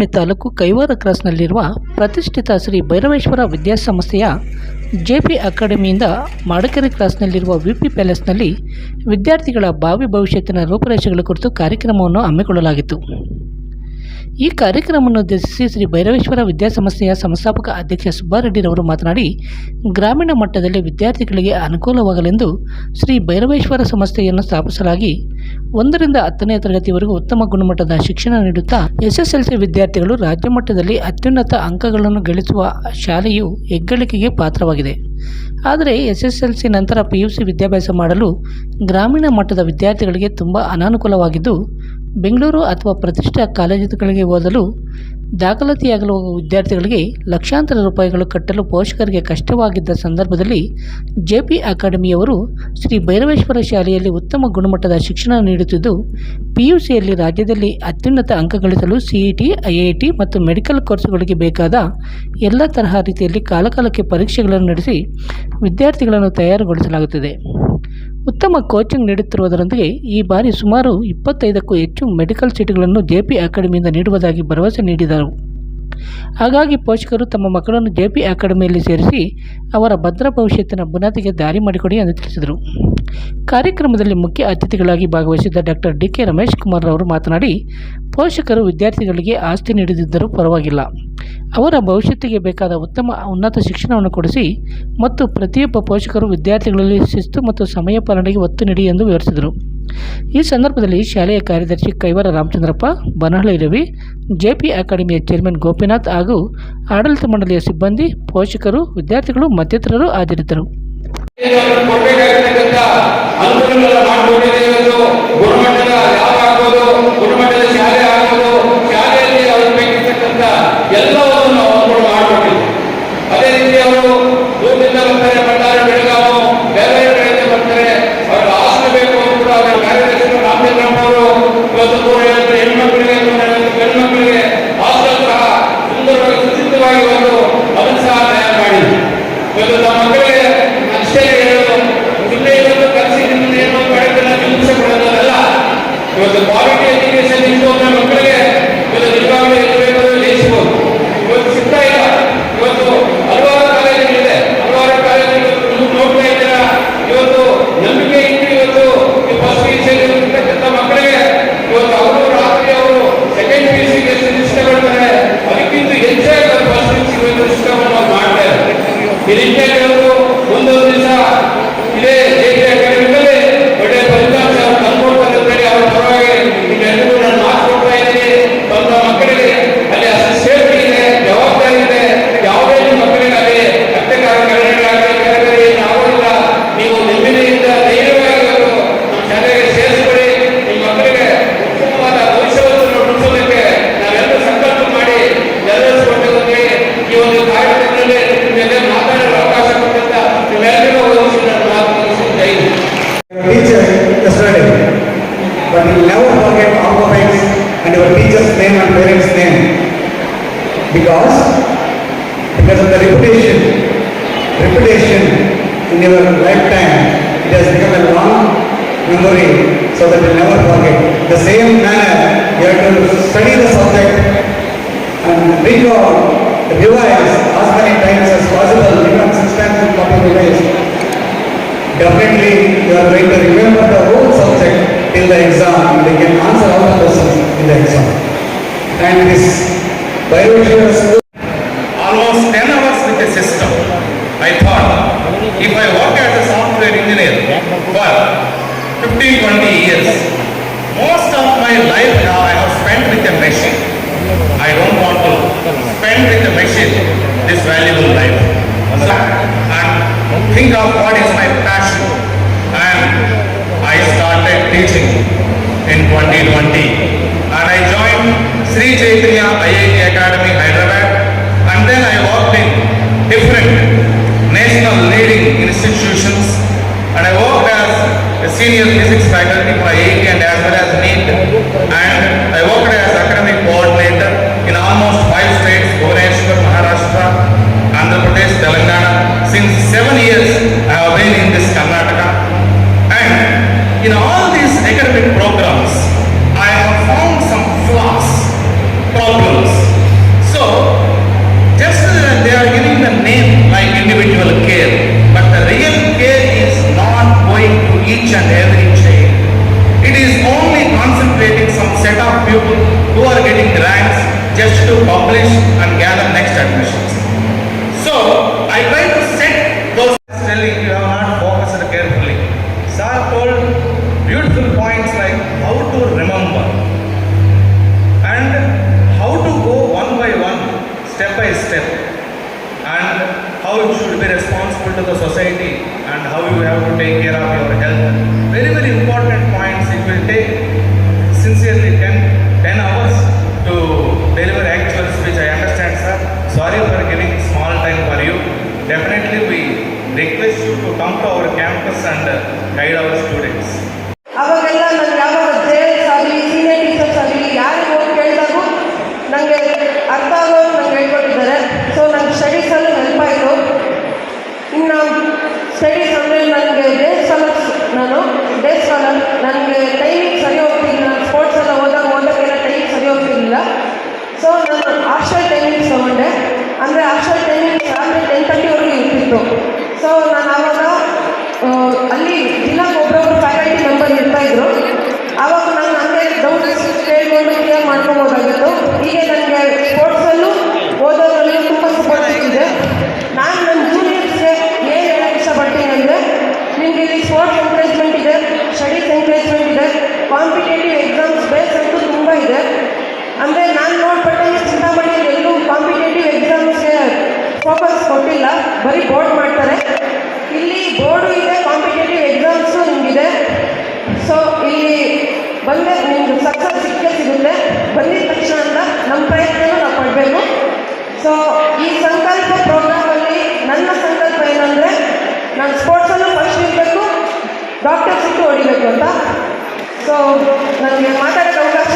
ಚಿಂತಾಮಣಿ ತಾಲೂಕು ಕೈವಾರ ಕ್ರಾಸ್ನಲ್ಲಿರುವ ಪ್ರತಿಷ್ಠಿತ ಶ್ರೀ ಭೈರವೇಶ್ವರ ವಿದ್ಯಾಸಂಸ್ಥೆಯ JP ಅಕಾಡೆಮಿಯಿಂದ ಮಾಡಕೆರೆ ಕ್ರಾಸ್ನಲ್ಲಿರುವ VP ಪ್ಯಾಲೇಸ್ನಲ್ಲಿ ವಿದ್ಯಾರ್ಥಿಗಳ ಭಾವಿ ಭವಿಷ್ಯತ್ತಿನ ರೂಪರೇಷೆಗಳ ಕುರಿತು ಕಾರ್ಯಕ್ರಮವನ್ನು ಹಮ್ಮಿಕೊಳ್ಳಲಾಗಿತ್ತು. ಈ ಕಾರ್ಯಕ್ರಮವನ್ನು ಉದ್ದೇಶಿಸಿ ಶ್ರೀ ಭೈರವೇಶ್ವರ ವಿದ್ಯಾಸಂಸ್ಥೆಯ ಸಂಸ್ಥಾಪಕ ಅಧ್ಯಕ್ಷ ಸುಬ್ಬಾರೆಡ್ಡಿರವರು ಮಾತನಾಡಿ, ಗ್ರಾಮೀಣ ಮಟ್ಟದಲ್ಲಿ ವಿದ್ಯಾರ್ಥಿಗಳಿಗೆ ಅನುಕೂಲವಾಗಲೆಂದು ಶ್ರೀ ಭೈರವೇಶ್ವರ ಸಂಸ್ಥೆಯನ್ನು ಸ್ಥಾಪಿಸಲಾಗಿ ಒಂದರಿಂದ ಹತ್ತನೇ ತರಗತಿವರೆಗೂ ಉತ್ತಮ ಗುಣಮಟ್ಟದ ಶಿಕ್ಷಣ ನೀಡುತ್ತಾ ಎಸ್ಎಸ್ಎಲ್ಸಿ ವಿದ್ಯಾರ್ಥಿಗಳು ರಾಜ್ಯ ಮಟ್ಟದಲ್ಲಿ ಅತ್ಯುನ್ನತ ಅಂಕಗಳನ್ನು ಗಳಿಸುವ ಶಾಲೆಯು ಹೆಗ್ಗಳಿಕೆಗೆ ಪಾತ್ರವಾಗಿದೆ. ಆದರೆ ಎಸ್ಎಸ್ಎಲ್ಸಿ ನಂತರ ಪಿಯುಸಿ ವಿದ್ಯಾಭ್ಯಾಸ ಮಾಡಲು ಗ್ರಾಮೀಣ ಮಟ್ಟದ ವಿದ್ಯಾರ್ಥಿಗಳಿಗೆ ತುಂಬ ಅನಾನುಕೂಲವಾಗಿದ್ದು, ಬೆಂಗಳೂರು ಅಥವಾ ಪ್ರತಿಷ್ಠಿತ ಕಾಲೇಜುಗಳಿಗೆ ಓದಲು ದಾಖಲಾತಿಯಾಗಲು ವಿದ್ಯಾರ್ಥಿಗಳಿಗೆ ಲಕ್ಷಾಂತರ ರೂಪಾಯಿಗಳು ಕಟ್ಟಲು ಪೋಷಕರಿಗೆ ಕಷ್ಟವಾಗಿದ್ದ ಸಂದರ್ಭದಲ್ಲಿ ಜೆಪಿ ಅಕಾಡೆಮಿಯವರು ಶ್ರೀ ಭೈರವೇಶ್ವರ ಶಾಲೆಯಲ್ಲಿ ಉತ್ತಮ ಗುಣಮಟ್ಟದ ಶಿಕ್ಷಣ ನೀಡುತ್ತಿದ್ದು, ಪಿಯುಸಿಯಲ್ಲಿ ರಾಜ್ಯದಲ್ಲಿ ಅತ್ಯುನ್ನತ ಅಂಕ ಗಳಿಸಲು ಸಿಇಟಿ, ಐಐಟಿ ಮತ್ತು ಮೆಡಿಕಲ್ ಕೋರ್ಸುಗಳಿಗೆ ಬೇಕಾದ ಎಲ್ಲ ತರಹ ರೀತಿಯಲ್ಲಿ ಕಾಲಕಾಲಕ್ಕೆ ಪರೀಕ್ಷೆಗಳನ್ನು ನಡೆಸಿ ವಿದ್ಯಾರ್ಥಿಗಳನ್ನು ತಯಾರುಗೊಳಿಸಲಾಗುತ್ತದೆ. ಉತ್ತಮ ಕೋಚಿಂಗ್ ನೀಡುತ್ತಿರುವುದರೊಂದಿಗೆ ಈ ಬಾರಿ ಸುಮಾರು ಇಪ್ಪತ್ತೈದಕ್ಕೂ ಹೆಚ್ಚು ಮೆಡಿಕಲ್ ಸೀಟುಗಳನ್ನು ಜೆಪಿ ಅಕಾಡೆಮಿಯಿಂದ ನೀಡುವುದಾಗಿ ಭರವಸೆ ನೀಡಿದರು. ಹಾಗಾಗಿ ಪೋಷಕರು ತಮ್ಮ ಮಕ್ಕಳನ್ನು ಜೆ ಪಿ ಅಕಾಡೆಮಿಯಲ್ಲಿ ಸೇರಿಸಿ ಅವರ ಭದ್ರ ಭವಿಷ್ಯತ್ತಿನ ಬುನಾದಿಗೆ ದಾರಿ ಮಾಡಿಕೊಡಿ ಎಂದು ತಿಳಿಸಿದರು. ಕಾರ್ಯಕ್ರಮದಲ್ಲಿ ಮುಖ್ಯ ಅತಿಥಿಗಳಾಗಿ ಭಾಗವಹಿಸಿದ್ದ doctor D K Ramesh Kumar ಅವರು ಮಾತನಾಡಿ, ಪೋಷಕರು ವಿದ್ಯಾರ್ಥಿಗಳಿಗೆ ಆಸ್ತಿ ನೀಡದಿದ್ದರೂ ಪರವಾಗಿಲ್ಲ. ಅವರ ಭವಿಷ್ಯತ್ತಿಗೆ ಬೇಕಾದ ಉತ್ತಮ ಉನ್ನತ ಶಿಕ್ಷಣವನ್ನು ಕೊಡಿಸಿ ಮತ್ತು ಪ್ರತಿಯೊಬ್ಬ ಪೋಷಕರು ವಿದ್ಯಾರ್ಥಿಗಳಲ್ಲಿ ಶಿಸ್ತು ಮತ್ತು ಸಮಯ ಪಾಲನೆಗೆ ಒತ್ತು ನೀಡಿ ಎಂದು ವಿವರಿಸಿದರು. ಈ ಸಂದರ್ಭದಲ್ಲಿ ಶಾಲೆಯ ಕಾರ್ಯದರ್ಶಿ ಕೈವಾರ ರಾಮಚಂದ್ರಪ್ಪ, ಬನಹಳ್ಳಿ ರವಿ ಜೆಪಿ ಅಕಾಡೆಮಿಯ ಚೇರ್ಮನ್ ಗೋಪಿನಾಥ್ ಹಾಗೂ ಆಡಳಿತ ಮಂಡಳಿಯ ಸಿಬ್ಬಂದಿ, ಪೋಷಕರು, ವಿದ್ಯಾರ್ಥಿಗಳು, ಮತ್ತಿತರರು ಹಾಜರಿದ್ದರು. ಕೊಡಬೇಕಾಗಿರ್ತಕ್ಕಂಥ forget alphabets and your teacher's name and parents' name. Because, because of the reputation, reputation in your lifetime, it has become a long memory so that you'll never forget. The same manner, you have to study the subject and recall, revise as many times as possible, even six times in forty days. Definitely, you are going to remember the whole subject till the exam and you can answer all the questions in the exam. And this Bioshare school almost 10 hours with the system. I thought, if I work as a software engineer for 15, 20 years, most of my life now I have spent with a machine. I don't want to spend with a machine this valuable life. So, and think of what is my passion. And I started teaching in 2020. And I joined Sri Chaitanya IIT Academy, Hyderabad. And then I worked in different national leading institutions. And I worked as a senior physics faculty for IIT and as well as NEET. And each and every child. It is only concentrating some set of people who are getting grants just to publish and gather next admissions. So I try to set those telling you have not focused carefully. Sir told beautiful points like how to remember and how to go one by one, step by step, and how you should be responsible to the society and how you have to take care of your health. Very, very important points. It will take sincerely 10, 10 hours to deliver actual speech. I understand, sir. Sorry for giving small time for you. Definitely, we request you to come to our campus and guide our students. Competitive ಎಕ್ಸಾಮ್ಸ್ಗೆ focus ಕೊಟ್ಟಿಲ್ಲ. ಬರೀ board ಮಾಡ್ತಾರೆ. ಇಲ್ಲಿ board ಇದೆ competitive exams ನಿಮಗಿದೆ. So ಇಲ್ಲಿ ಬಂದರೆ ನಿಮ್ಗೆ success ಸಿಕ್ಕೇ ಸಿಗುತ್ತೆ. ಬಂದಿದ ತಕ್ಷಣ ನಮ್ಮ ಪ್ರಯತ್ನನೂ ನಾವು ಪಡಬೇಕು. ಸೊ ಈ ಸಂಕಲ್ಪ ಪ್ರೋಗ್ರಾಮಲ್ಲಿ ನನ್ನ ಸಂಕಲ್ಪ ಏನಂದರೆ, ನಾನು ಸ್ಪೋರ್ಟ್ಸಲ್ಲೂ ಫಸ್ಟ್ ಇರಬೇಕು ಡಾಕ್ಟರ್ ಸಿಟ್ಟು ಹೊಡಿಬೇಕು ಅಂತ. ಸೊ ನನಗೆ ಮಾತಾಡೋಕ್ಕೆ ಅವಕಾಶ